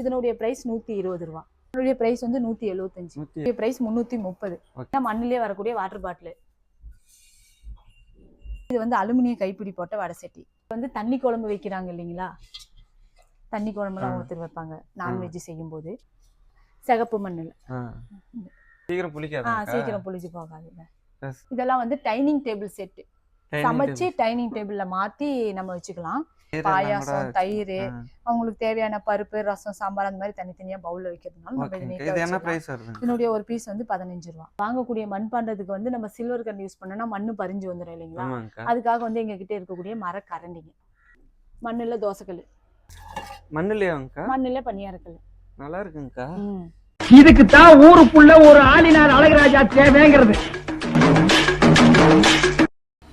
இதனுடைய பிரைஸ் நூத்தி இருபது ரூபா. இதனுடைய பிரைஸ் வந்து நூத்தி எழுபத்தஞ்சு பிரைஸ் முந்நூத்தி முப்பது. மண்ணிலே வரக்கூடிய வாட்டர் பாட்டில் இது வந்து அலுமினிய கைப்பிடி போட்ட வடை சட்டி. வந்து தண்ணி குழம்பு வைக்கிறாங்க இல்லைங்களா? தண்ணி குழம்புலாம். ஊற்றி வைப்பாங்க நான்வெஜ் செய்யும்போது. சிகப்பு மண்ணில். சீக்கிரம் ஆ புளிக்காதா சீக்கிரம் புளிச்சு போகாதுங்க. இதெல்லாம் வந்து டைனிங் டேபிள் செட்டு. சமைச்சு டைனிங் டேபிள்ல மாத்தி நம்ம வச்சுக்கலாம். பாயாசம் தயிர் அவங்களுக்கு தேவையான பருப்பு ரசம் சாம்பார் அந்த மாதிரி தனித்தனியா பவுல்ல வைக்கிறதுனால நம்ம இது neat ஆ இது என்ன வச்சுக்கலாம். பிரைஸ் வருது இதனுடைய ஒரு பீஸ் வந்து பதினஞ்சு ரூபா. வாங்கக்கூடிய மண்பாண்டத்துக்கு வந்து நம்ம சில்வர் கரண்டி யூஸ் பண்ணோம்னா மண்ணு பறிஞ்சு வந்துடும் இல்லைங்களா? அதுக்காக வந்து எங்க கிட்ட இருக்கக்கூடிய மர கரண்டிங்க மண்ணுல தோசைக்கல் மண்ணுலயாங்கக்கா? மண்ணுல பனியாரக்கல் நல்லா இருக்குங்கக்கா இதுக்கு தான் ஊருக்குள்ள ஒரு ஆளினார் அழகராஜா தேவைங்கிறது.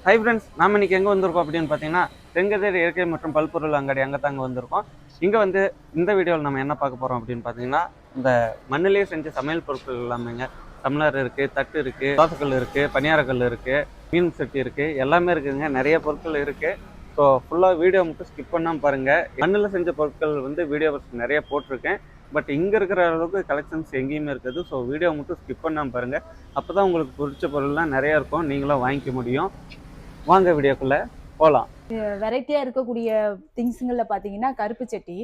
ஹை ஃப்ரெண்ட்ஸ் நாம இன்னைக்கு எங்கே வந்திருக்கோம் அப்படின்னு பார்த்தீங்கன்னா தெங்கதேர் இயற்கை மற்றும் பல்பொருள் அங்காடி அங்கே தாங்க வந்திருக்கோம். இங்கே வந்து இந்த வீடியோவில் நம்ம என்ன பார்க்க போகிறோம் அப்படின்னு பார்த்தீங்கன்னா இந்த மண்ணிலேயே செஞ்ச சமையல் பொருட்கள் எல்லாமேங்க. டம்ளர் இருக்குது தட்டு இருக்குது தோசைக்கல் இருக்குது பனியாரக்கல் இருக்குது மீன் சட்டி இருக்குது எல்லாமே இருக்குதுங்க நிறைய பொருட்கள் இருக்குது ஸோ ஃபுல்லாக வீடியோ மட்டும் ஸ்கிப் பண்ணாமல் பாருங்கள் மண்ணில் செஞ்ச பொருட்கள் வந்து வீடியோ நிறைய போட்டிருக்கேன். பட் இங்கே இருக்கிற அளவுக்கு கலெக்ஷன்ஸ் எங்கேயுமே இருக்குது. ஸோ வீடியோ மட்டும் ஸ்கிப் பண்ணாமல் பாருங்கள் அப்போ தான் உங்களுக்கு பிடிச்ச பொருள்லாம் நிறையா இருக்கும். நீங்களும் வாங்கிக்க முடியும். வாங்க வீடியோக்குள்ளே. போகலாம் வெரைட்டியா இருக்கக்கூடிய திங்ஸுங்கள்ல பாத்தீங்கன்னா கருப்பு சட்டி.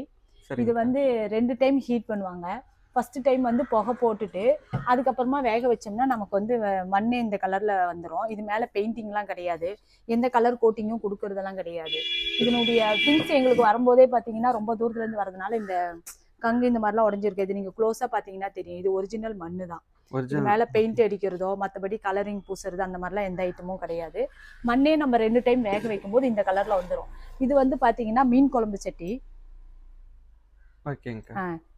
இது வந்து ரெண்டு டைம் ஹீட் பண்ணுவாங்க. ஃபர்ஸ்ட் டைம் வந்து புகை போட்டுட்டு அதுக்கப்புறமா வேக வச்சோம்னா நமக்கு வந்து மண்ணே இந்த கலர்ல வந்துடும் இது மேல பெயிண்டிங்லாம் கிடையாது. எந்த கலர் கோட்டிங்கும் கொடுக்கறதெல்லாம் கிடையாது. இதனுடைய திங்ஸ் எங்களுக்கு வரும்போதே பாத்தீங்கன்னா ரொம்ப தூரத்துல இருந்து வரதுனால இந்த கங்கு இந்த மாதிரிலாம் உடஞ்சிருக்கு. இது நீங்க க்ளோஸா பாத்தீங்கன்னா தெரியும். இது ஒரிஜினல் மண்ணு தான் இது மேல பெயிண்ட் அடிக்கிறதோ மத்தபடி கலரிங் பூசுறது அந்த மாதிரிலாம் எந்த ஐட்டமும் கிடையாது. மண்ணே நம்ம ரெண்டு டைம் வேக வைக்கும்போது இந்த கலர்ல வந்துடும் இது வந்து பாத்தீங்கன்னா மீன் குழம்பு சட்டி.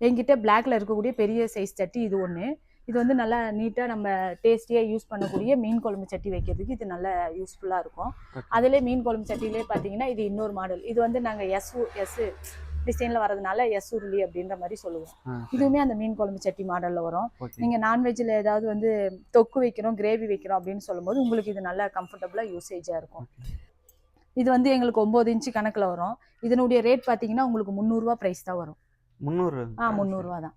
என்கிட்ட பிளாக்ல இருக்கக்கூடிய பெரிய சைஸ் சட்டி இது ஒன்று இது வந்து நல்லா நீட்டாக நம்ம டேஸ்டியாக யூஸ் பண்ணக்கூடிய மீன் குழம்பு சட்டி வைக்கிறதுக்கு இது நல்ல யூஸ்ஃபுல்லாக இருக்கும். அதிலே மீன் குழம்பு சட்டிலே பார்த்தீங்கன்னா இது இன்னொரு மாடல் இது வந்து நாங்கள் எஸ் எஸ் டிசைனில் வரதுனால எஸ் உருளி அப்படின்ற மாதிரி சொல்லுவோம். இதுவுமே அந்த மீன் குழம்பு சட்டி மாடலில் வரும். நீங்கள் நான்வெஜ்ஜில் ஏதாவது வந்து தொக்கு வைக்கிறோம் கிரேவி வைக்கிறோம் அப்படின்னு சொல்லும்போது உங்களுக்கு இது நல்லா கம்ஃபர்டபுளாக யூசேஜாக இருக்கும். இது வந்து எங்களுக்கு ஒம்பது இன்ச்சு கணக்கில் வரும். இதனுடைய ரேட் பார்த்தீங்கன்னா உங்களுக்கு முந்நூறுரூவா ப்ரைஸ் தான் வரும். முந்நூறு? ஆ முந்நூறுரூவா தான்.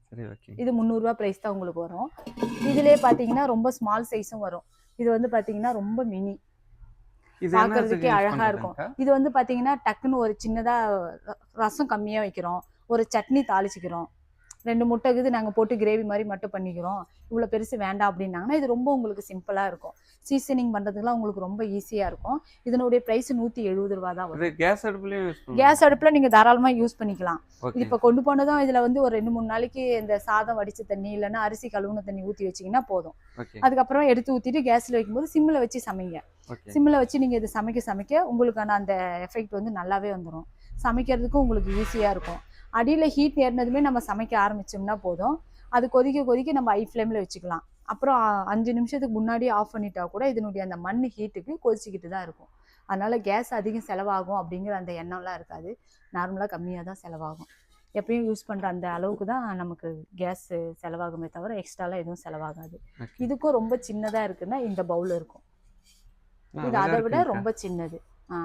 இது முந்நூறுரூவா ப்ரைஸ் தான் உங்களுக்கு வரும். இதுலேயே பார்த்தீங்கன்னா ரொம்ப ஸ்மால் சைஸும் வரும். இது வந்து பார்த்தீங்கன்னா ரொம்ப மினி பார்க்கறதுக்கே use அழகா இருக்கும். இது வந்து பார்த்தீங்கன்னா டக்குன்னு ஒரு சின்னதாக ரசம் கம்மியாக வைக்கிறோம். ஒரு சட்னி தாளிச்சிக்கிறோம். ரெண்டு முட்டை இது நாங்கள் போட்டு கிரேவி மாதிரி மட்டும் பண்ணிக்கிறோம். இவ்வளோ பெருசு வேண்டாம் அப்படின்னாங்கன்னா இது ரொம்ப உங்களுக்கு சிம்பிளாக இருக்கும். சீசனிங் பண்ணுறதுக்குலாம் உங்களுக்கு ரொம்ப ஈஸியாக இருக்கும். இதனுடைய ப்ரைஸ் நூற்றி எழுபது ரூபா தான் வரும். கேஸ் அடுப்புலயும் கேஸ் அடுப்பில் நீங்கள் தாராளமாக யூஸ் பண்ணிக்கலாம். இது இப்போ கொண்டு போனதும் இதில் வந்து ஒரு ரெண்டு மூணு நாளைக்கு இந்த சாதம் வடிச்ச தண்ணி இல்லைன்னா அரிசி கழுவுன தண்ணி ஊற்றி வச்சிங்கன்னா போதும். அதுக்கப்புறம் எடுத்து ஊற்றிட்டு கேஸில் வைக்கும்போது சிம்மில் வச்சு சமைங்க. சிம்மில் வச்சு நீங்கள் இது சமைக்க சமைக்க உங்களுக்கான அந்த எஃபெக்ட் வந்து நல்லாவே வந்துடும் சமைக்கிறதுக்கும் உங்களுக்கு ஈஸியாக இருக்கும். அடியில் ஹீட் ஏறினதுமே நம்ம சமைக்க ஆரம்பிச்சோம்னா போதும். அது கொதிக்க கொதிக்க நம்ம ஐ ஃப்ளேமில் வச்சுக்கலாம். அப்புறம் அஞ்சு நிமிஷத்துக்கு முன்னாடி ஆஃப் பண்ணிட்டா கூட இதனுடைய அந்த மண் ஹீட்டுக்கு கொதிச்சிக்கிட்டு தான் இருக்கும். அதனால கேஸ் அதிகம் செலவாகும் அப்படிங்கிற அந்த எண்ணம்லாம் இருக்காது. நார்மலாக கம்மியாக தான் செலவாகும். எப்பயும் யூஸ் பண்ணுற அந்த அளவுக்கு தான் நமக்கு கேஸ் செலவாகுமே தவிர எக்ஸ்ட்ராலாம் எதுவும் செலவாகாது. இதுக்கும் ரொம்ப சின்னதாக இருக்குன்னா இந்த பவுல் இருக்கும். இது அதை விட ரொம்ப சின்னது. ஆ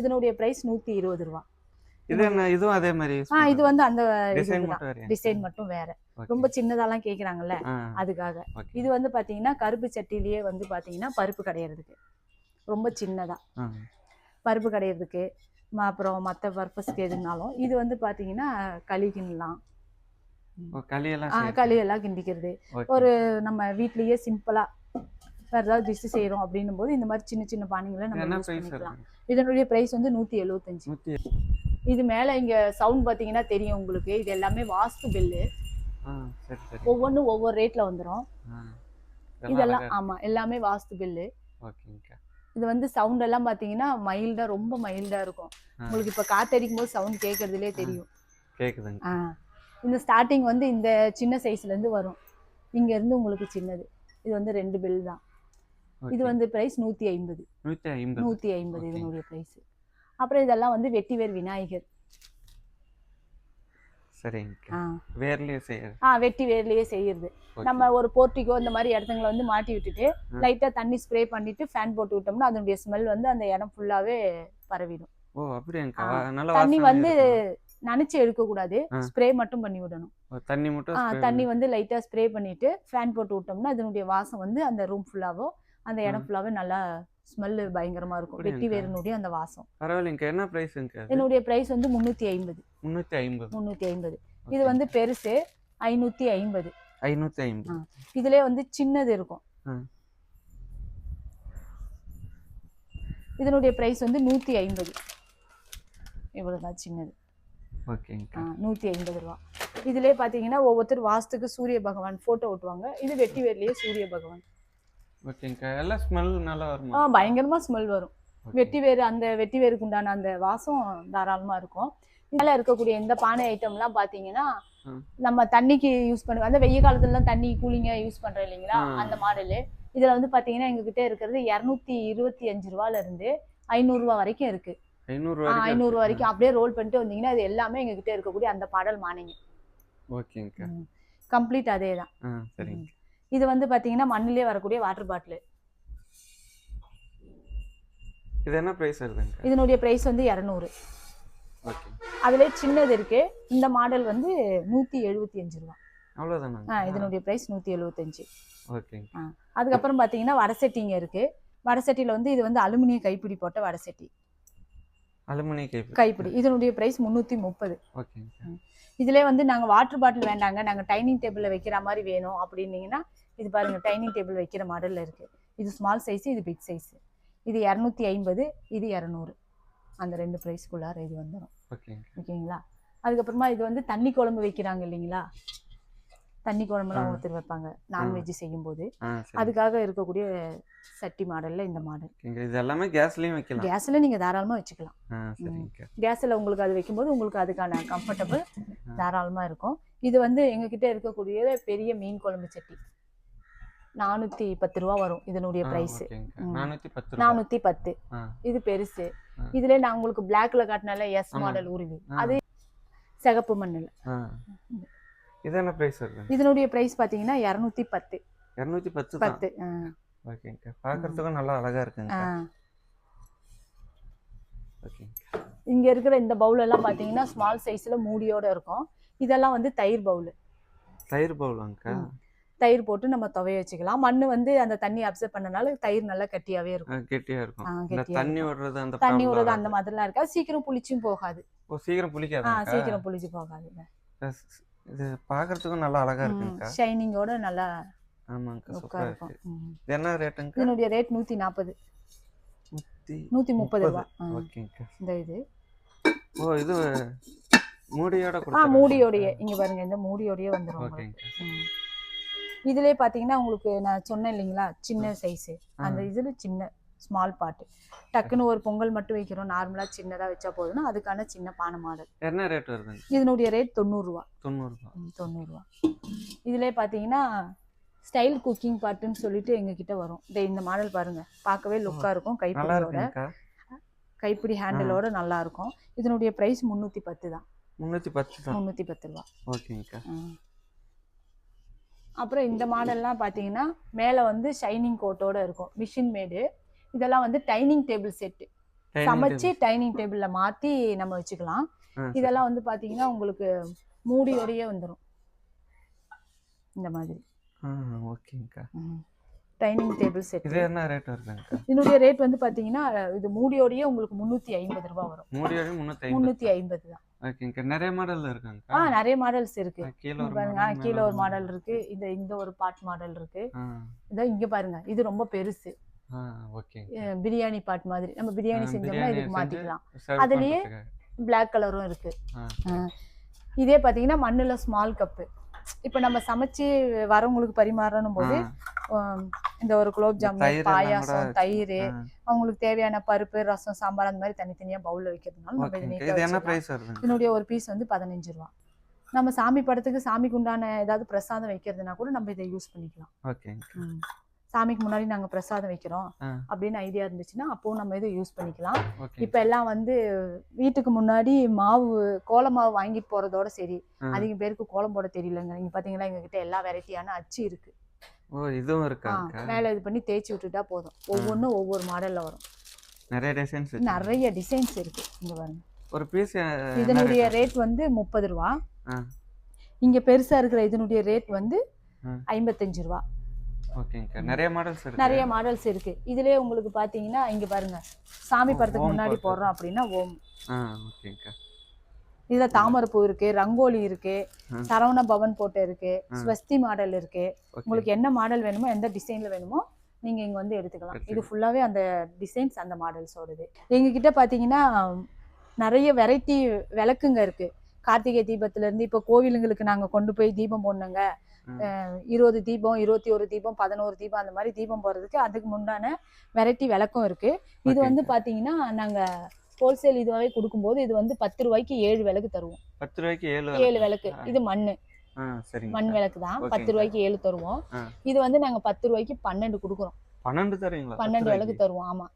இதனுடைய பிரைஸ் நூற்றி இருபது ரூபா. இது இதுவும் அதே மாதிரி ஆ இது வந்து அந்த டிசைன் மட்டும் வேறையா டிசைன் மட்டும் வேற. ரொம்ப சின்னதாலாம் கேக்குறாங்கல்ல அதுக்காக. இது வந்து பாத்தீங்கன்னா கருப்பு சட்டிலேயே வந்து பாத்தீங்கன்னா பருப்பு கடையிறதுக்கு. ரொம்ப சின்னதா. பருப்பு கடையிறதுக்கு அப்புறம் மற்ற பர்பஸ்க்கு எதுனாலும். இது வந்து பாத்தீங்கன்னா களி கிண்டலாம் ஓ, களியெல்லாம் கிண்டிக்கிறது. ஒரு நம்ம வீட்லயே சிம்பிளா வேற ஏதாவது டிஷ் செய்யறோம் அப்படின்னும் போது இந்த மாதிரி சின்ன சின்ன பானைகளை நம்ம யூஸ் பண்ணிக்கலாம். இதனுடைய பிரைஸ் வந்து நூத்தி எழுபத்தஞ்சு இது மேல இங்க சவுண்ட் பாத்தீங்கன்னா தெரியும் உங்களுக்கு. இது எல்லாமே வாஸ்து பில்லு ஒவ்வொன்றும் ஒவ்வொரு ரேட்ல வந்துரும். ஆ. இதெல்லாம் அழகா ஆமா எல்லாமே வாஸ்து பில்லு. இது வந்து சவுண்ட் எல்லாம் பாத்தீங்கன்னா மைல்டா ரொம்ப மைல்டா இருக்கும். உங்களுக்கு இப்ப காத்தடிக்கும் போது சவுண்ட் கேட்கறதுலே தெரியும். ஆ. இந்த ஸ்டார்டிங் வந்து இந்த சின்ன சைஸ்ல இருந்து வரும். இங்க இருந்து உங்களுக்கு சின்னது. இது வந்து ரெண்டு பில் தான். இது. வந்து பிரைஸ் நூத்தி ஐம்பது. நூத்தி ஐம்பது. இதனுடைய பிரைஸ் அப்புறம் இதெல்லாம் வந்து வெட்டிவேர் விநாயகர் சரிங்கக்கா ஆ. வேர்லயே செய்யறது ஆ வெட்டி வேர்லயே செய்யறது. நம்ம ஒரு போர்ட்டிக்கோ இந்த மாதிரி இடத்துங்களை வந்து மாட்டி விட்டுட்டு. லைட்டா தண்ணி ஸ்ப்ரே பண்ணிட்டு ஃபேன் போட்டு விட்டோம்னா அதனுடைய ஸ்மெல் வந்து அந்த இடம் ஃபுல்லாவே பரவிடும் ஓ. நல்ல தண்ணி வந்து? நனைச்சு எடுக்கக்கூடாது ஆ. ஸ்ப்ரே மட்டும் பண்ணி விடணும் தண்ணி மட்டும் தண்ணி வந்து லைட்டா ஸ்ப்ரே பண்ணிட்டு ஃபேன் போட்டு விட்டோம்னா அதனுடைய வாசம் வந்து அந்த ரூம் ஃபுல்லாவோ அந்த இடம் ஃபுல்லாவே நல்லா ஸ்மெல்லு பயங்கரமா இருக்கும். வெட்டி? வேறுனுடைய அந்த வாசம். பரவாயில்லைங்க என்ன அது? என்னுடைய பிரைஸ் வந்து முந்நூற்றி ஐம்பது. முந்நூற்றி ஐம்பது. முந்நூற்றி ஐம்பது. இது வந்து பெருசு ஐநூற்றி ஐம்பது. ஐநூற்றி ஐம்பது. இதுலயே வந்து சின்னது இருக்கும். இதனுடைய பிரைஸ் வந்து நூற்றி ஐம்பது. இவ்வளோதான் சின்னது. ஓகேங்க நூற்றி ஐம்பது ரூபா. இதுலயே பார்த்தீங்கன்னா ஒவ்வொருத்தர் வாஸ்துக்கு சூரிய பகவான் ஃபோட்டோ ஒட்டுவாங்க இது வெட்டி வேர்லயே சூரிய பகவான். ஓகேங்க. எல்லாம் ஸ்மெல் நல்லா ஆ வருமா பயங்கரமா ஸ்மெல் வரும். வெட்டி வேறு அந்த வெட்டி வேருக்கு உண்டான அந்த வாசம் தாராளமா இருக்கும். இதில் இருக்கக்கூடிய இந்த பானை ஐட்டம்லாம் பார்த்தீங்கன்னா. நம்ம தண்ணிக்கு யூஸ் பண்ணுவோம் அந்த வெய்ய காலத்துலலாம் தண்ணி கூலிங்காக யூஸ் பண்றோம் இல்லைங்களா. அந்த மாடலு. இதுல வந்து பார்த்தீங்கன்னா எங்ககிட்ட இருக்கிறது இரநூத்தி இருபத்தி அஞ்சு ரூபால இருந்து ஐநூறுரூவா வரைக்கும் இருக்கு. ஐநூறு ஐநூறு வரைக்கும் அப்படியே ரோல் பண்ணிட்டு வந்தீங்கன்னா அது எல்லாமே எங்ககிட்ட இருக்கக்கூடிய அந்த பாடல் மானிங்க. ஓகேங்க. கம்ப்ளீட் அதே தான் சரிங்க. இது வந்து பார்த்தீங்கன்னா மண்ணிலே வரக்கூடிய வாட்டர் பாட்டில் இது என்ன ப்ரைஸ் வருதுங்க? இதனுடைய பிரைஸ் வந்து இரநூறு. ஓகே அதுல சின்னது இருக்கு. இந்த மாடல் வந்து நூத்தி எழுபத்தி அஞ்சு ரூபா. அவ்வளோதானாங்க ஆ, இதனுடைய பிரைஸ் நூத்தி எழுபத்தஞ்சு ஓகேங்க அதுக்கப்புறம் பாத்தீங்கன்னா வடசட்டிங்க இருக்கு. வடசட்டியில வந்து இது வந்து அலுமினிய கைப்பிடி போட்ட வடசட்டி அலுமினிய கைப்பு கைப்பிடி. இதனுடைய பிரைஸ் முந்நூற்றி முப்பது. இதுலேயே வந்து நாங்கள் வாட்டர் பாட்டில் வேண்டாங்க. நாங்கள் டைனிங் டேபிளில் வைக்கிற மாதிரி வேணும் அப்படின்னீங்கன்னா இது பாருங்க டைனிங் டேபிள் வைக்கிற மாடலில் இருக்கு. இது ஸ்மால் சைஸ் இது பிக் சைஸ் இது இரநூத்தி ஐம்பது இது இரநூறு. அந்த ரெண்டு ப்ரைஸ்க்குள்ளார இது வந்துடும் ஓகேங்க ஓகேங்களா? அதுக்கப்புறமா இது வந்து தண்ணி குழம்பு வைக்கிறாங்க இல்லைங்களா? தண்ணி குழம்புலாம். ஒருத்தர் வைப்பாங்க நான்வெஜ் செய்யும்போது. ஆ சரி. அதுக்காக இருக்கக்கூடிய சட்டி மாடல்ல இந்த மாடல் இது எல்லாமே கேஸ்லேயும் வைக்கலாம். கேஸ்ல நீங்க தாராளமா வச்சுக்கலாம். கேஸ்ல உங்களுக்கு அது வைக்கும்போது உங்களுக்கு அதுக்கான கம்ஃபர்டபுள் தாராளமா இருக்கும். இது வந்து எங்ககிட்ட இருக்கக்கூடிய பெரிய மீன் குழம்பு சட்டி. நானூத்தி பத்து ரூபா வரும் இதனுடைய பிரைஸ். நானூற்றி பத்து இது பெருசு. இதுல நான் உங்களுக்கு பிளாக்ல காட்டினால எஸ். மாடல் உருவி. அது சிகப்பு மண்ணில். ஆ. இது என்ன ப்ரைஸ் இதனுடைய பிரைஸ் பாத்தீங்கன்னா இரநூத்தி பத்து. இரநூத்தி பத்து பத்து. ஓகேங்க. பார்க்கறதுக்கும் நல்லா அழகா இருக்குங்க. இங்க இருக்கிற இந்த பவுல் எல்லாம் பாத்தீங்கன்னா ஸ்மால் சைஸ்ல மூடியோட இருக்கும். இதெல்லாம் வந்து தயிர் பவுல் தயிர் பவுலாங்கக்கா. தயிர் போட்டு நம்ம துவைய வச்சுக்கலாம். மண்ணு வந்து அந்த தண்ணி அப்சர்வ் பண்ணனால தயிர் நல்லா கட்டியாவே இருக்கும். கெட்டியா இருக்கும். தண்ணி. விடுறது அந்த தண்ணி விடுறது அந்த. மாதிரிலாம் இருக்காது. சீக்கிரம் புளிச்சும் போகாது. சீக்கிரம் ஆ புளிக்காது சீக்கிரம் புளிச்சு போகாது இது பார்க்கறதுக்கும் நல்லா அழகா இருக்குங்கக்கா? ஷைனிங்கோட நல்லா லுக்கா சூப்பரா இருக்கு. என்ன ரேட்டுங்கக்கா இதனுடைய ரேட் நூத்தி நாற்பது நூத்தி நூத்தி முப்பது. ரூபா ஆ, ஓகேங்கக்கா. இந்த இது. ஓ இது மூடியோட ஆ. மூடியோடைய. இங்க பாருங்க இந்த மூடியோடயே வந்துரும் உங்களுக்கு. இதுலயே பாத்தீங்கன்னா உங்களுக்கு நான் சொன்னேன் இல்லைங்களா? சின்ன சைஸ் அந்த. இதுல சின்ன ஸ்மால் பாட்டு டக்குன்னு ஒரு பொங்கல் மட்டும் வைக்கிறோம். நார்மலா சின்னதா வச்சா போதும்னா அதுக்கான சின்ன பானை மாடல். என்ன ரேட் வருதுங்க? இதனுடைய ரேட் தொண்ணூறுரூவா தொண்ணூறு ரூபா தொண்ணூறுரூவா இதுலயே பாத்தீங்கன்னா ஸ்டைல் குக்கிங் பாட்டுன்னு சொல்லிட்டு எங்க கிட்ட வரும். இந்த இந்த மாடல் பாருங்க. பார்க்கவே லுக்கா இருக்கும் கைப்பிடியோட. கைப்பிடி ஹேண்டிலோட நல்லா இருக்கும். இதனுடைய பிரைஸ் முந்நூற்றி பத்து தான். முந்நூற்றி பத்து தான். முந்நூற்றி பத்து ரூபா. ஓகேங்கக்கா. அப்புறம் இந்த மாடல்லாம் பார்த்தீங்கன்னா மேலே வந்து ஷைனிங் கோட்டோட இருக்கும். மிஷின் மேடு இதெல்லாம் வந்து டைனிங் டேபிள் செட்டு சமைச்சு. டைனிங் டேபிளில் மாற்றி நம்ம வச்சுக்கலாம். இதெல்லாம் வந்து பார்த்தீங்கன்னா உங்களுக்கு மூடியோடையே வந்துடும் இந்த மாதிரி. ஓகேங்கக்கா. டைனிங் டேபிள் செட் இது என்ன ரேட் வருதுங்கக்கா? இதனுடைய ரேட் வந்து பார்த்தீங்கன்னா இது மூடியோடையே உங்களுக்கு முந்நூற்றி ஐம்பது ரூபா வரும். மூடியோட முந்நூற்றி ஐம்பது. முந்நூற்றி ஐம்பது தான். ஓகேங்கக்கா நிறைய மாடல் ஆ இருக்காங்கக்கா நிறைய மாடல்ஸ் இருக்கு. பாருங்க. கீழே ஒரு மாடல் இருக்கு. இந்த இந்த ஒரு பாட் மாடல் இருக்கு. ஆ. இதோ இங்க பாருங்க. இது ரொம்ப பெருசு. ஆ ஓகேங்க பிரியாணி பாட் மாதிரி. நம்ம பிரியாணி ஆ, செஞ்சோம்னா இதுக்கு மாத்திக்கலாம். அதுலயே. பிளாக் கலரும் இருக்கு. ஆ. இதே பாத்தீங்கன்னா மண்ணுல ஸ்மால் கப்பு இப்ப நம்ம சமைச்சு வரவங்களுக்கு பரிமாறணும் போது இந்த ஒரு குலோப் ஜாமுன் பாயாசம் தயிர் அவங்களுக்கு தேவையான பருப்பு ரசம் சாம்பார் அந்த மாதிரி தனித்தனியா பவுல்ல வைக்கிறதுனால இதனுடைய ஒரு பீஸ் வந்து பதினஞ்சு ரூபா. நம்ம சாமி படத்துக்கு சாமிக்கு உண்டான ஏதாவது பிரசாதம் வைக்கிறதுனா கூட நம்ம இதை யூஸ் பண்ணிக்கலாம். ம். சாமிக்கு முன்னாடி நாங்க பிரசாதம் வைக்கிறோம். அப்படின்னு ஐடியா இருந்துச்சுன்னா அப்போ நம்ம இதை யூஸ் பண்ணிக்கலாம். இப்ப எல்லாம் வந்து வீட்டுக்கு முன்னாடி மாவு கோல மாவு வாங்கிட்டு போறதோட சரி. அதிக பேருக்கு கோலம் போட தெரியலங்க. நீங்க பாத்தீங்களா எங்க கிட்ட எல்லா வெரைட்டியான அச்சு இருக்கு. இதுவும் மேல இது பண்ணி தேய்ச்சி விட்டுட்டா போதும். ஒவ்வொன்றும் ஒவ்வொரு மாடல்ல வரும். நிறைய டிசைன்ஸ் நிறைய டிசைன்ஸ் இருக்கு. இங்க பாருங்க. ஒரு பீஸ் இதனுடைய ரேட் வந்து முப்பது ரூபா. இங்க பெருசா இருக்கிற இதனுடைய ரேட் வந்து. ஐம்பத்தஞ்சு ரூபா. ஓகேங்கக்கா நிறைய மாடல்ஸ் இருக்கு. நிறைய மாடல்ஸ் இருக்கு. இதுலயே உங்களுக்கு பாத்தீங்கன்னா இங்க பாருங்க. சாமி படத்துக்கு முன்னாடி. போடுறோம் அப்படின்னா ஓம். ஆ ஓகேங்கக்கா இதுல தாமரைப்பூ இருக்கு ரங்கோலி இருக்கு. சரவண பவன் போட்டு இருக்கு. ஸ்வஸ்தி மாடல் இருக்கு. உங்களுக்கு என்ன மாடல் வேணுமோ எந்த டிசைன்ல வேணுமோ நீங்க இங்க வந்து எடுத்துக்கலாம். இது. ஃபுல்லாவே அந்த டிசைன்ஸ் அந்த மாடல்ஸோடது எங்க கிட்ட பாத்தீங்கன்னா நிறைய வெரைட்டி விளக்குங்க இருக்கு. கார்த்திகை தீபத்துல இருந்து இப்போ கோவிலுங்களுக்கு நாங்க கொண்டு போய் தீபம் போடணுங்க. இருபது தீபம் இருபத்தி ஒரு தீபம் பதினோரு தீபம் அந்த மாதிரி தீபம் போடுறதுக்கு அதுக்கு முன்னான வெரைட்டி விளக்கும் இருக்கு. இது. வந்து பாத்தீங்கன்னா நாங்க ஹோல்சேல் இதுவாகவே கொடுக்கும்போது இது வந்து பத்து ரூபாய்க்கு ஏழு விளக்கு தருவோம். பத்து ரூபாய்க்கு ஏழு ஏழு விளக்கு. இது மண்ணு. மண் விளக்கு தான். பத்து ரூபாய்க்கு ஏழு தருவோம். இது வந்து நாங்க பத்து ரூபாய்க்கு பன்னெண்டு கொடுக்குறோம். பன்னெண்டு தரீங்களா பன்னெண்டு விளக்கு தருவோம். ஆமா.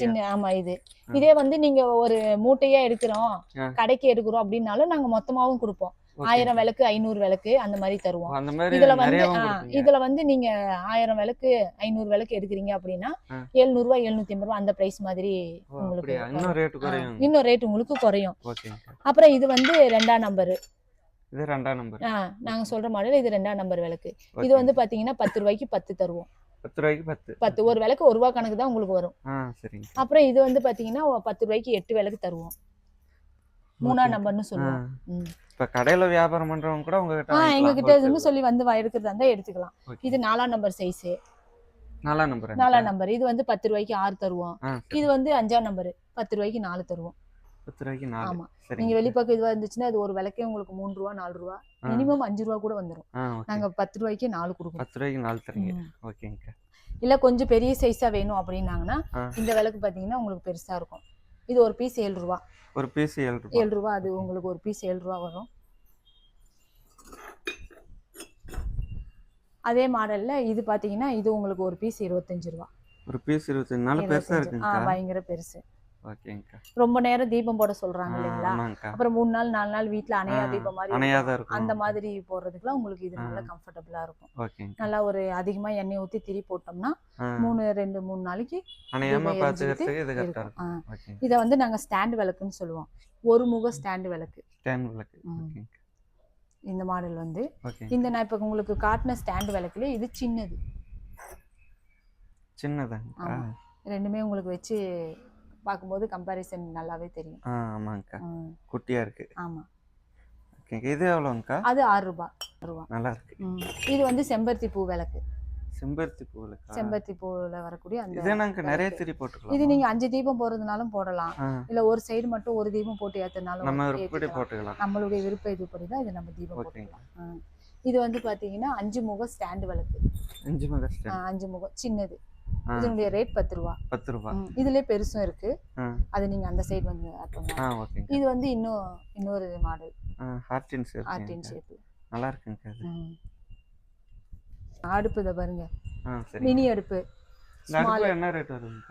சின்ன ஆமா இது. இதே வந்து நீங்க ஒரு மூட்டையா எடுக்கிறோம். கடைக்கு எடுக்கிறோம் அப்படின்னாலும் நாங்க மொத்தமாவும் கொடுப்போம். ஆயிரம் விளக்கு ஐநூறு விளக்கு அந்த மாதிரி தருவோம். இதுல வந்து ஆ. இதுல வந்து நீங்க ஆயிரம் விளக்கு ஐநூறு விளக்கு எடுக்கிறீங்க அப்படின்னா ஆ. எழுநூறு ரூபாய் எழுநூத்தி ஐம்பது ரூபாய் அந்த பிரைஸ் மாதிரி உங்களுக்கு. இன்னும் ரேட் ஆ, உங்களுக்கு குறையும். அப்புறம் இது வந்து ரெண்டாம் நம்பர் இது ரெண்டாம் நம்பர் நாங்க சொல்ற மாடல் இது ரெண்டாம் நம்பர் விளக்கு. இது வந்து பாத்தீங்கன்னா பத்து ரூபாய்க்கு பத்து தருவோம். பத்து ரூபாய்க்கு பத்து. பத்து ஒரு விளக்கு ஒரு ரூபா கணக்கு தான் உங்களுக்கு வரும். ஆ அப்புறம் இது வந்து பாத்தீங்கன்னா பத்து ரூபாய்க்கு எட்டு விளக்கு தருவோம். மூணாம். நம்பர்னு ஆ. சொல்லுவோம். இப்ப கடையில வியாபாரம் பண்றவங்க கூட உங்ககிட்ட ஆ எங்க வாங்கிக்கலாம் கிட்ட இருந்து. சொல்லி வந்து வா- எடுக்கிறதா இருந்தா எடுத்துக்கலாம். Okay. இது நாலாம் நம்பர் சைஸ் நாலாம் நம்பர் நாலாம் நம்பர் இது வந்து பத்து ரூபாய்க்கு ஆறு தருவோம். இது வந்து அஞ்சாம் நம்பர் பத்து ரூபாய்க்கு நாலு தருவோம். பத்து ரூபாய்க்கு நாலு. ஆமா. நீங்க வெளிப்பக்கம் இதுவா இருந்துச்சுன்னா அது ஒரு விளக்கே உங்களுக்கு மூணு ரூபா நாலு ரூபா. மினிமம் அஞ்சு ரூபா கூட வந்துரும். ஆ நாங்க பத்து ரூபாய்க்கு நாலு கொடுக்குறோம். பத்து ரூபாய்க்கு நாலு தரீங்க ம். ஓகேங்கக்கா இல்ல கொஞ்சம் பெரிய சைஸா வேணும் அப்படின்னாங்கன்னா ஆ. இந்த விளக்கு பாத்தீங்கன்னா உங்களுக்கு பெருசா இருக்கும். இது ஒரு பீஸ் ஏழு ரூபா. ஒரு பீஸ் ஏழு ரூபாய் ஏழு ரூபா அது உங்களுக்கு ஒரு பீஸ் ஏழு ரூபா வரும். அதே மாடல்ல இது பாத்தீங்கன்னா இது உங்களுக்கு ஒரு பீஸ் இருபத்தஞ்சு ரூபா. ஒரு பீஸ் இருபத்தஞ்சு. நாலு பெருசா 25. ஆ இருக்குங்கக்கா பயங்கர பெருசு. ரொம்ப நேரம் தீபம் போட சொல்றாங்க இல்லைங்களா? அப்புறம் மூணு நாள் நாலு நாள் வீட்ல அணையா தீபம் மாதிரி அந்த மாதிரி போடுறதுக்குலாம் உங்களுக்கு இது. நல்லா கம்ஃபர்டபுளா இருக்கும். நல்லா ஒரு அதிகமா எண்ணெய் ஊத்தி திரி போட்டோம்னா மூணு ரெண்டு மூணு நாளைக்கு இது வந்து நாங்க ஸ்டாண்ட் விளக்குன்னு சொல்லுவோம். ஒரு முக ஸ்டாண்ட் விளக்கு. இந்த மாடல் வந்து. இந்த நான் இப்ப உங்களுக்கு காட்டின ஸ்டாண்ட் விளக்குல இது சின்னது. ஆமா. ரெண்டுமே உங்களுக்கு வச்சு பார்க்கும்போது கம்பாரிசன் நல்லாவே தெரியும். ஆமாங்கக்கா. குட்டியா இருக்கு. ஆமா. இது எவ்வளோங்கக்கா? அது ஆறு ரூபாய் ஆறு ரூபா. நல்லா இருக்கு. இது வந்து செம்பருத்தி பூ விளக்கு. செம்பருத்தி பூவுலக்கா? செம்பருத்தி பூல வரக்கூடிய அந்த இதே நாங்க நிறைய. திரி இது போட்டுக்கலாம் நீங்க அஞ்சு தீபம் போடுறதுனாலும் போடலாம். இல்ல ஒரு சைடு மட்டும் ஒரு தீபம் போட்டு ஏத்துனாலும் நம்ம விருப்பப்படி. போட்டுக்கலாம். நம்மளுடைய விருப்ப இதுபடி தான் இது நம்ம தீபம் போட்டுக்கலாம். இது வந்து பாத்தீங்கன்னா அஞ்சு முகம் ஸ்டாண்ட் விளக்கு. அஞ்சு ஸ்டாண்ட். அஞ்சு முகம் சின்னது. இதனுடைய ரேட் பத்து ரூபா. பத்து ரூபா. ம், இதுலயே பெருசும் இருக்கு. அது நீங்க அந்த சைடு வந்து இது வந்து இன்னும் இன்னொரு மாடல் ஹார்டின் ஷேப் நல்லா இருக்குங்க அடுப்பு இதை பாருங்க. மினி அடுப்பு.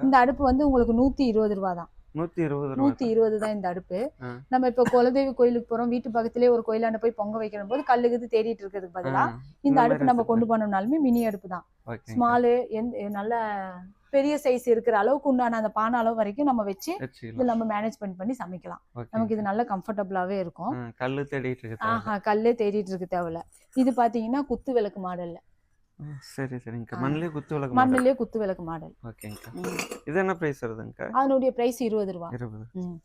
இந்த அடுப்பு வந்து உங்களுக்கு நூத்தி இருபது ரூபா தான் நூத்தி இருபது ரூபா நூத்தி இருபது தான் இந்த அடுப்பு. நம்ம இப்ப குலதெய்வ கோயிலுக்கு போறோம். வீட்டு பக்கத்திலேயே ஒரு கோயிலாண்ட போய் பொங்க வைக்கணும் போது கல்லுக்கு தேடிட்டு இருக்கிறதுக்கு பதிலா இந்த அடுப்பு நம்ம. கொண்டு போனோம்னாலுமே மினி அடுப்பு தான். ஸ்மாலு எந்த நல்ல பெரிய சைஸ் இருக்கிற அளவுக்கு உண்டான அந்த பானை அளவு வரைக்கும் நம்ம வச்சு இது நம்ம மேனேஜ்மெண்ட் பண்ணி சமைக்கலாம். நமக்கு இது நல்ல கம்ஃபர்டபுளாவே இருக்கும். கல்லு தேடிட்டு இருக்கு ஆஹா கல்லே தேடிட்டு இருக்கு தேவையில்ல. இது பாத்தீங்கன்னா குத்து விளக்கு மாடல்ல. சரி சரிங்கக்கா ஆ. மண்ணிலே குத்து விளக்கு மண்ணிலே குத்து விளக்கு மாடல். ஓகேங்கக்கா ம். இது என்ன பிரைஸ் வருதுங்கக்கா அதனுடைய பிரைஸ் இருபது ரூபா. இருபது. ம்.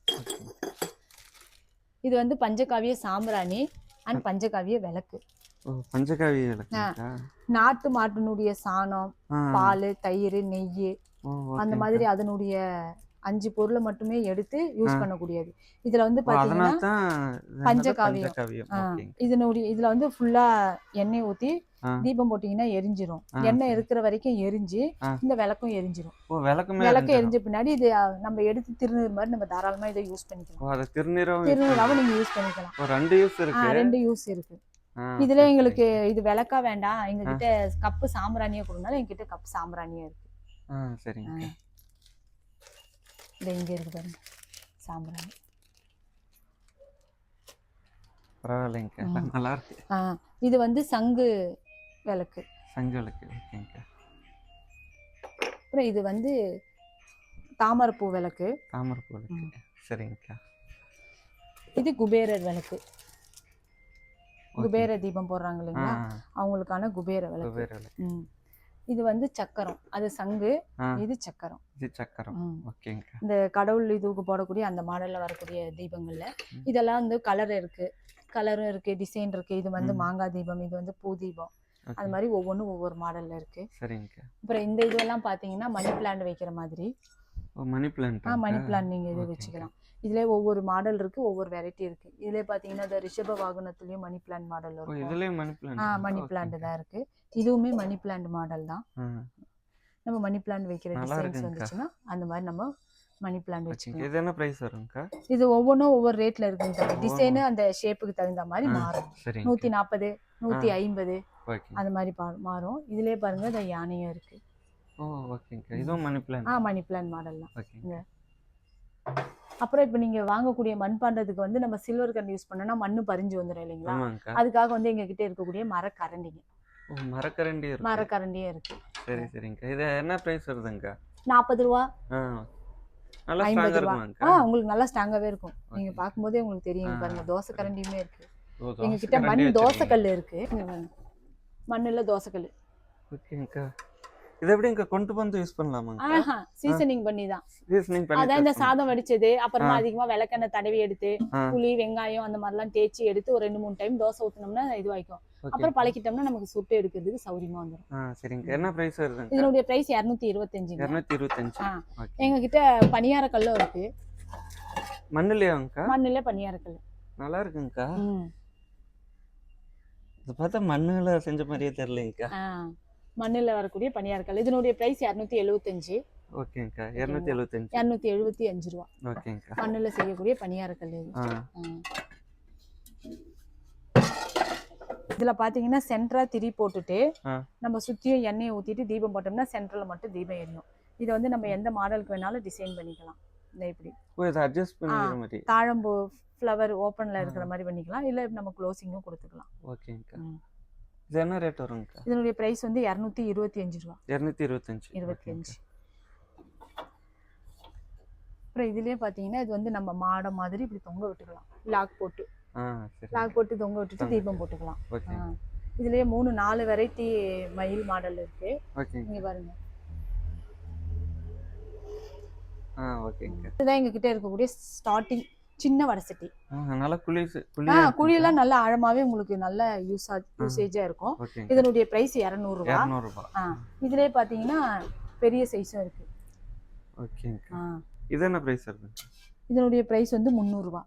இது வந்து பஞ்சகாவிய சாம்பிராணி அண்ட் பஞ்சகாவிய விளக்கு. ஓ பஞ்சகாவி விளக்குங்கக்கா நாட்டு மாட்டினுடைய சாணம் ஆ. பால் தயிர் நெய் ஓ, அந்த. மாதிரி அதனுடைய அஞ்சு பொருளை மட்டுமே எடுத்து யூஸ். பண்ணக்கூடியது இதுல வந்து பாத்தீங்கன்னா? பஞ்சகாவியம். இதனுடைய இதுல வந்து ஃபுல்லா எண்ணெய் ஊத்தி. தீபம் போட்டீங்கன்னா எரிஞ்சிரும் எண்ணெய். இருக்கிற வரைக்கும் எரிஞ்சு. இந்த விளக்கும் எரிஞ்சிரும் விளக்கு. எரிஞ்ச பின்னாடி இது நம்ம எடுத்து திருநீர் மாதிரி நம்ம தாராளமா இதை யூஸ் பண்ணிக்கலாம் திருநீராவும் நீங்க யூஸ் பண்ணிக்கலாம் ரெண்டு யூஸ் இருக்கு ரெண்டு யூஸ் இருக்கு இதுல எங்களுக்கு. இது விளக்கா வேண்டாம் எங்க கிட்ட கப்பு சாம்பிராணியா கொடுனாலும் எங்ககிட்ட கப் சாம்பிராணியா இருக்கு சரிங்க இது இங்க இருக்கு பாருங்க. சாம்பிராணி. பரவாயில்லைங்க. நல்லா இருக்கு. ஆ, இது வந்து சங்கு விளக்கு. சங்கு விளக்கு. ஓகேங்க. அப்புறம் இது வந்து தாமரைப்பூ விளக்கு. தாமரைப்பூ இருக்கு சரிங்கக்கா. இது குபேரர் விளக்கு. குபேர தீபம் போடுறாங்க இல்லைங்களா? அவங்களுக்கான குபேர விளக்கு. இல்லை ம். இது வந்து சக்கரம். அது சங்கு இது சக்கரம். இது சக்கரம். இந்த கடவுள் இதுக்கு போடக்கூடிய அந்த மாடல்ல வரக்கூடிய தீபங்கள்ல. இதெல்லாம் வந்து கலர் இருக்கு. கலரும் இருக்கு டிசைன் இருக்கு. இது வந்து. மாங்காய் தீபம் இது வந்து பூ தீபம். அது மாதிரி ஒவ்வொன்றும் ஒவ்வொரு மாடல்ல இருக்கு. சரிங்கக்கா அப்புறம் இந்த இதுவெல்லாம் பாத்தீங்கன்னா மணி பிளான்ட் வைக்கிற மாதிரி. மணி பிளான்ட் ஆ மணி பிளான்ட் நீங்க இது. வச்சுக்கலாம். இதுல ஒவ்வொரு மாடல் இருக்கு ஒவ்வொரு வெரைட்டி இருக்கு. இதுல பாத்தீங்கன்னா இந்த ரிஷப வாகனத்துலயும் மணி பிளான்ட் மாடல் இருக்கும். இதுலயும் மணி பிளான்ட் ஆ மணி பிளான்ட் தான் இருக்கு. இதுவுமே மணி பிளான்ட் மாடல் தான். நம்ம மணி பிளான்ட் வைக்கிற டிசைன்ஸ். வந்துச்சுன்னா அந்த மாதிரி நம்ம மணி பிளான்ட் ஓகேங்க வச்சுக்கலாம். இது என்ன பிரைஸ் வருங்கக்கா? இது ஒவ்வொன்றும் ஒவ்வொரு ரேட்ல இருக்குங்க தம்பி. டிசைனு அந்த ஷேப்புக்கு தகுந்த மாதிரி மாறும். நூத்தி நாற்பது நூத்தி ஐம்பது அந்த மாதிரி மாறும். இதுலயே பாருங்க இந்த யானையும் இருக்கு. ஓ ஓகேங்கக்கா. இதுவும் மணி பிளான்ட் ஆ மணி பிளான்ட் மாடல் தான். ஓகேங்க அப்புறம் இப்போ நீங்க வாங்கக்கூடிய மண்பாண்டத்துக்கு வந்து நம்ம சில்வர் கரண்ட் யூஸ் பண்ணோம்னா மண்ணு பறிஞ்சு வந்துடும் இல்லைங்களா? அதுக்காக வந்து எங்க கிட்ட இருக்கக்கூடிய மரக்கரண்டிங்க. ஓ மரக்கரண்டி இருக்கு. மரக்கரண்டியும் இருக்கு. சரி சரிங்கக்கா. இது என்ன பிரைஸ் வருதுங்கக்கா? நாற்பது ரூபா. நல்லா ஸ்ட்ராங்கா ரூபா. இருக்குமாங்கக்கா ஆ உங்களுக்கு நல்லா ஸ்ட்ராங்காவே இருக்கும். நீங்க Okay. பார்க்கும்போதே உங்களுக்கு தெரியும். பாருங்க தோசை கரண்டியுமே இருக்கு. எங்க கிட்ட மண் தோசை வச்சிருக்கீங்க. கல் இருக்கு. மண்ணுல தோசை கல் ஓகேங்கக்கா. இது எப்படிங்கக்கா கொண்டு வந்து யூஸ் ஆஹா சீசனிங் பண்ணி தான் சீசனிங் பண்ணி அதான் இந்த சாதம் வடிச்சது அப்புறமா. அதிகமா விளக்கெண்ணெய் தடவி எடுத்து. புளி வெங்காயம் அந்த மாதிரிலாம் தேய்ச்சி எடுத்து ஒரு ரெண்டு மூணு டைம் தோசை ஊத்துனோம்னா இதுவாய்க்கும். அப்புறம் பழக்கிட்டோம்னா நமக்கு சுட்டு எடுக்கிறதுக்கு சௌரியமா வந்துடும் சரிங்க. என்ன பிரைஸ் வருதுங்க? இதனுடைய பிரைஸ் இரநூத்தி இருபத்தஞ்சுங்க. இரநூத்தி இருபத்தஞ்சு. எங்க கிட்ட பணியார கல்லும் இருக்கு. மண்ணுலையாங்கக்கா? மண்ணுல பணியார கல் நல்லா இருக்குங்கக்கா. இது பார்த்தா மண்ணுல செஞ்ச மாதிரியே தெரியலங்கக்கா. மண்ணுல வரக்கூடிய பணியார கல் இதனுடைய பிரைஸ் இரநூத்தி எழுபத்தஞ்சு ஓகேங்கக்கா இரநூத்தி எழுபத்தஞ்சு இரநூத்தி எழுபத்தி அஞ்சு ரூபா. ஓகேங்கக்கா மண்ணுல செய்யக்கூடிய பணியார கல் இது. இதுல பாத்தீங்கன்னா சென்டரா திரி போட்டுட்டு. நம்ம சுத்தியும் எண்ணெயை ஊத்திட்டு தீபம் போட்டோம்னா சென்டர்ல மட்டும் தீபம் எரியும். இதை வந்து நம்ம எந்த மாடலுக்கு வேணாலும் டிசைன் பண்ணிக்கலாம். இந்த இப்படி. அட்ஜஸ்ட் பண்ணிக்கிற மாதிரி. தாழம்பூ ஃப்ளவர் ஓப்பன்ல இருக்கிற மாதிரி பண்ணிக்கலாம். இல்ல நம்ம க்ளோசிங்கும் கொடுத்துக்கலாம். ஓகேங்கக்கா. இது என்ன ரேட் வருங்கக்கா இதனுடைய பிரைஸ் வந்து இரநூத்தி இருபத்தி அஞ்சு ரூபா. இரநூத்தி இருபத்தஞ்சு. இருபத்தி அஞ்சு. அப்புறம் இதுலயே பாத்தீங்கன்னா இது வந்து நம்ம மாடை மாதிரி இப்படி தொங்க விட்டுக்கலாம். லாக் போட்டு. லாக் போட்டு தொங்க விட்டுட்டு. தீபம் போட்டுக்கலாம். இதுலயே மூணு நாலு வெரைட்டி மயில் மாடல் இருக்கு. இங்க பாருங்க. இதுதான் எங்க கிட்ட இருக்கக்கூடிய ஸ்டார்டிங் சின்ன வடசட்டி ஆ நல்லா ஆ குழியெல்லாம் நல்ல ஆழமாவே உங்களுக்கு நல்ல யூஸ் யூசேஜா இருக்கும். இதனுடைய பிரைஸ் இரநூறு ரூபா இதுலயே பாத்தீங்கன்னா பெரிய சைஸும் இருக்கு. ஆ. இது என்ன ப்ரைஸ் வருதுங்க இதனுடைய பிரைஸ் வந்து முந்நூறு ரூபா